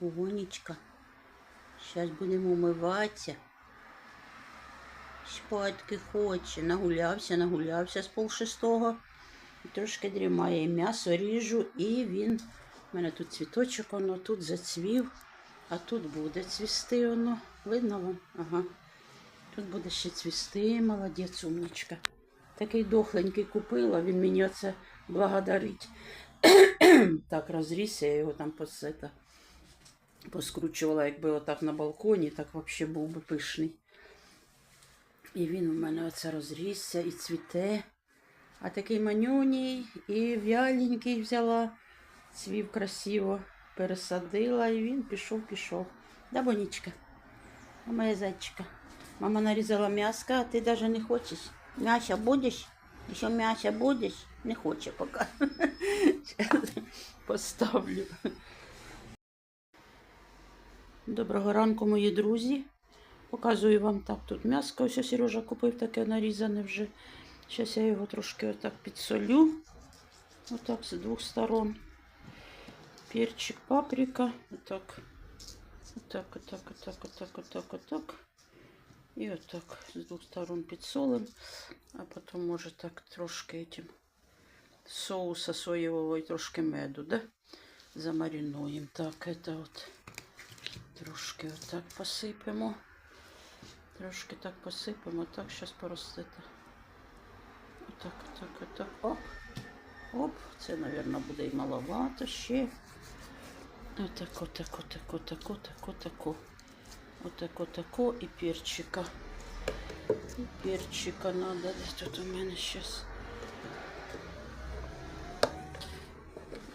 Бонечка. Зараз будемо умиватися. Спадки хоче. Нагулявся, нагулявся з полшестого. Трошки дрімає м'ясо ріжу, і він. У мене тут цвіточок, воно тут зацвів, а тут буде цвісти воно. Видно вам? Ага. Тут буде ще цвісти, молодець, умничка. Такий дохленький купила, він мені оце благодарить. так розрісся, я його там посета. Поскручувала, якби отак на балконі, так взагалі був би пишний. І він у мене оце розрісся і цвіте. А такий манюній і вяленький взяла, цвів красиво, пересадила, і він пішов, пішов. Да, Бонічка? А моя зайчика. Мама нарізала м'яско, а ти навіть не хочеш. М'ясо будеш? Ще м'ясо будеш? Не хоче поки. Поставлю. Доброго ранку, мої друзі. Показую вам так тут м'яско. Ось Сережа купив таке нарізане вже. Зараз я його трошки отак підсолю. Отак з двох сторон. Перчик, паприка. Отак. Отак, отак, отак, отак, отак, отак. І отак з двох сторон підсолим. А потім, може, так трошки этим соуса соєвого і трошки меду, да? Замаринуємо. Так, это от трошки отак посипемо. Трошки так посипемо. Так, зараз поростете. Отак, отак, отак. Оп. Оп. Це, мабуть, буде і маловато ще. Отак, отак, отак, отак, отак, отак. Отак, отако і перчика. І перчика надо. Де тут у мене зараз.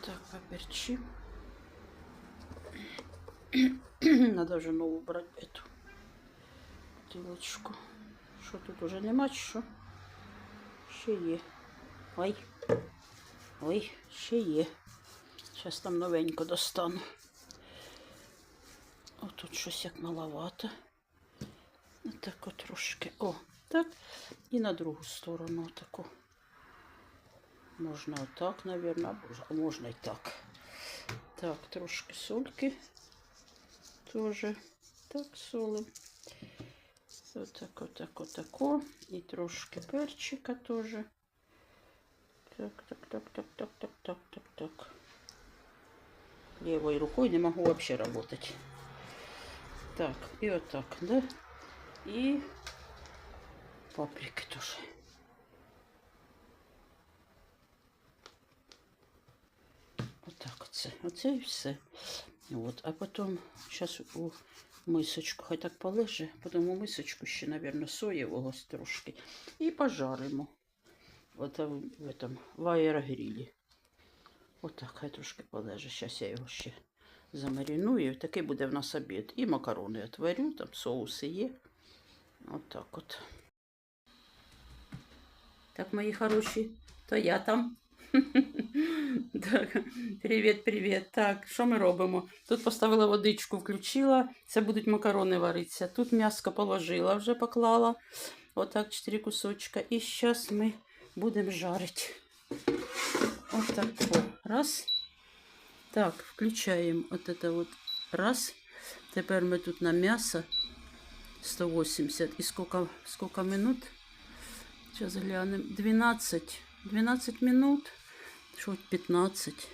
Так, поперчим. Надо вже нову брати эту бутилочку. Що тут уже нема, чи що? Ще є. Ой. Ой, ще є. Зараз там новенько достану. О, тут щось як маловато. Так от трошки. О, так. І на другу сторону таку. Можна отак, мабуть, а можна і так. Так, трошки сольки. Тоже так солим. Отак, отак, отако. І трошки перчика теж. Так, так, так, так, так, так, так, так, так. Левой рукой не могу вообще работать. Так, и вот так, да? И паприка тоже. Отак оце. Оце і все. От. А потім зараз у мисочку, хай так полеже, потім у мисочку ще, мабуть, соєвого трошки. І пожаримо. От в, этом, в аерогрілі. Отак, хай трошки полеже. Зараз я його ще замариную. Такий буде в нас обід. І макарони отварю, там соуси є. Отак от. Так, мої хороші, то я там. Так, привіт, привіт. Так, що ми робимо? Тут поставила водичку, включила. Це будуть макарони варитися. Тут м'яско положила, вже поклала. Отак, чотири кусочка. І зараз ми будемо жарити. Отак. О, раз. Так, включаємо от это вот. Раз. Тепер ми тут на м'ясо 180. І сколько, сколько минут? Сейчас глянем. 12. 12 минут. Що 15.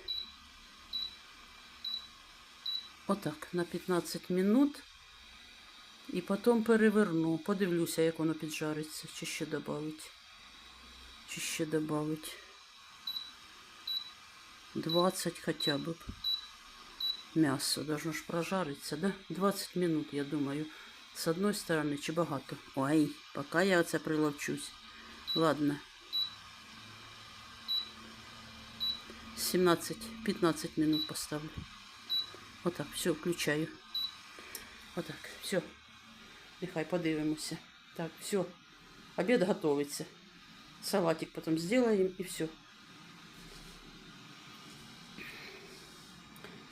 Отак, на 15 минут. І потім переверну. Подивлюся, як воно піджариться. Чи ще додавить. Чи ще додавить. 20 хотя бы. Мясо должно ж прожариться, да? 20 минут, я думаю. С одной стороны, чи багато. Ой, пока я оце приловчусь. Ладно. 17-15 минут поставлю. Вот так, все, включаю. Вот так, все. Нехай подивимося. Так, все. Обед готовится. Салатик потом сделаем и все.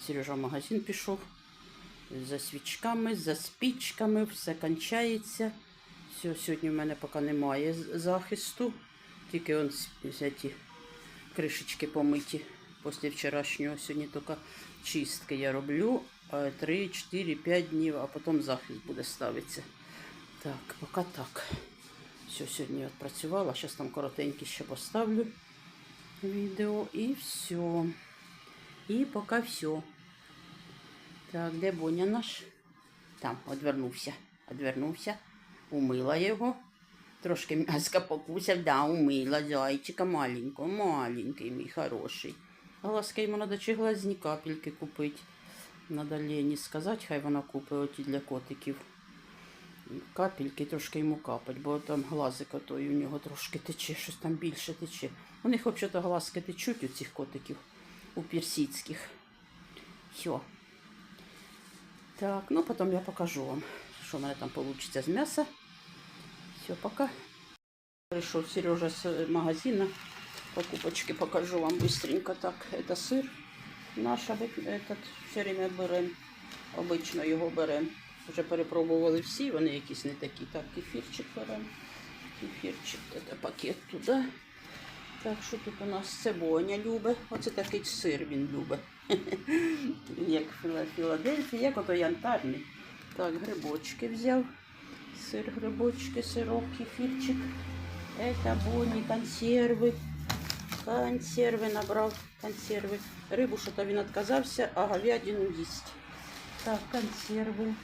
Сережа в магазин пішов. За свічками, за спічками, все кончається. Все, сьогодні в мене поки немає захисту. Тільки он ці кришечки помиті після вчорашнього. Сьогодні тільки чистки я роблю. 3, 4, 5 днів, а потім захист буде ставитися. Так, поки так. Все, сьогодні відпрацювала. Зараз там коротеньке ще поставлю відео і все. І поки все. Так, де Боня наш? Там, одвернувся. Одвернувся. Умила його. Трошки м'яска покусав, да, умила зайчика маленького, маленький мій хороший. Глазка йому треба чи глазні капельки купити. Надо Лені сказати, хай вона купить оті для котиків. Капельки трошки йому капать, бо там глазик отой у нього трошки тече, щось там більше тече. У них взагалі глазки течуть у цих котиків, у персидських. Все. Так, ну потім я покажу вам, що в мене там вийде з м'яса. Все, пока. Пришел Сережа с э, магазина Покупочки покажу вам быстренько. Так, это сыр наш, обик- этот все время берем. Обично його берем. Вже перепробували всі, вони якісь не такі. Так, кефірчик берем. Кефірчик, це пакет туди. Так, що тут у нас це Боня любить. Оце такий сир він любить. як Філа- Філадельфія, як ото янтарний. Так, грибочки взяв. Сир, грибочки, сирок, кефирчик. Это бони, консерви. Консерви набрав, консерви. Рибу що-то він відказався, а говядину їсть. Так, консерви.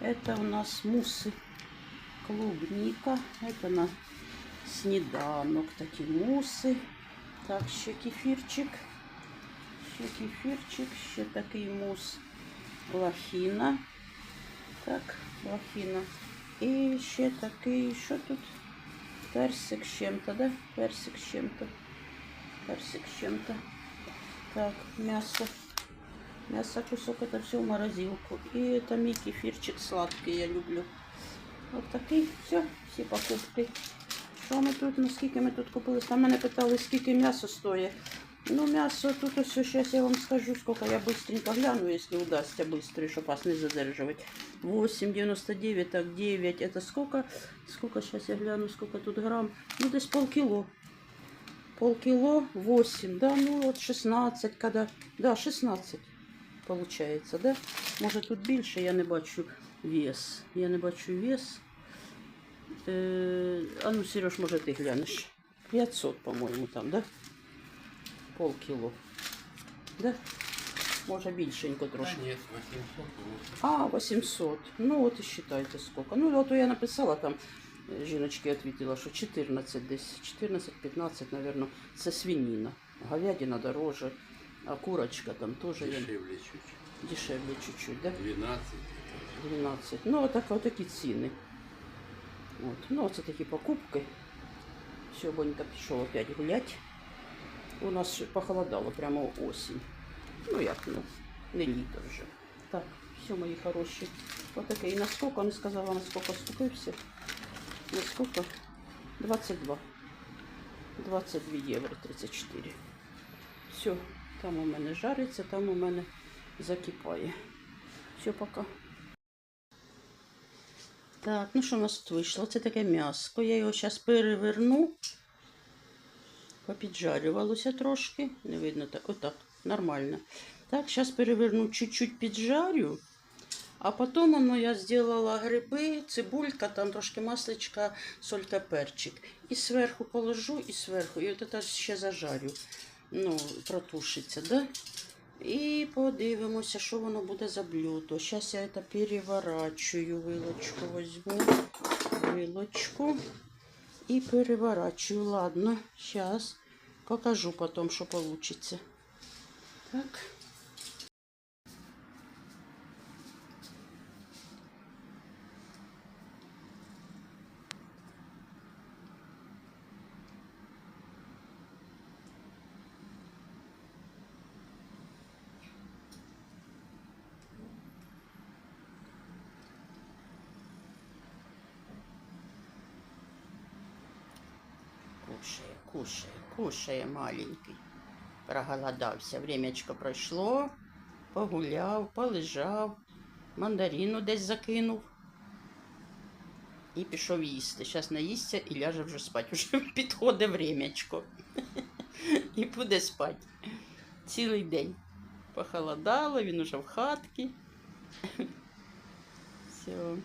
Это у нас муси. Клубника. Это на сніданок такі муси. Так, ще кефірчик. Ще кефірчик, ще такий мус. Лахіна. Так, лахіна. І ще такий, що тут? Персик з чим-то, да? Персик з чим-то. Персик з чим-то. Так, мясо. Мясо, кусок, это все в морозилку. И это мій кефирчик сладкий, я люблю. Вот такий, все, всі покупки. Що ми тут, наскільки ми тут купили? Там мене питали, скільки м'ясо стоїть. Ну, мясо тут все, сейчас я вам скажу, сколько я быстренько гляну, если удастся быстро, чтобы вас не задерживать. 8,99, так 9, это сколько? Сколько, сейчас я гляну, сколько тут грамм. Ну, здесь полкило. Полкило 8, да, ну вот 16, когда, да, 16 получается, да? Може тут більше, я не бачу вес. Я не бачу вес. Е, а ну, Сереж, може ти глянеш? 500, по-моєму, там, да? Полкіло. Да? Може більшенько трошки. Да нет, 800 лучше. А, 800. Ну от і считайте сколько. Ну, от я написала там, жіночки відповіла, що 14 десь, 14-15, наверное, це свинина. Говядина дороже, а курочка там теж є Дешевле чуть-чуть. дешевле чуть-чуть, да? 12. 12. Ну, отак, отакі ціни. От. Ну, оце такі покупки. Сьогодні пішов опять гулять. У нас похолодало прямо осінь. Ну як, ну, не літо вже. Так, все, мої хороші. Отаке. І на сколько, не сказала, на сколько На сколько? 22. 22 євро 34. Все, там у мене жариться, там у мене закипає. Все, пока. Так, ну що у нас тут вийшло? Це таке м'яско. Я його зараз переверну. Попіджарювалося трошки. Не видно так. Отак. Нормально. Так, зараз переверну чуть-чуть піджарю. А потім воно я зробила гриби, цибулька, там трошки масличка, солька, перчик. І зверху положу, і зверху. І от це ще зажарю. Ну, протушиться, да? І подивимося, що воно буде за блюдо. Зараз я це переворачую, вилочку візьму, вилочку і переворачую. Ладно, зараз покажу потім, що вийде. Так. Кушає, кушає, маленький. Проголодався. Времечко пройшло, погуляв, полежав, мандарину десь закинув. І пішов їсти. Зараз наїсться і ляже вже спати. Вже підходить времечко. І буде спати. Цілий день. похолодало, він уже в хатці. Все.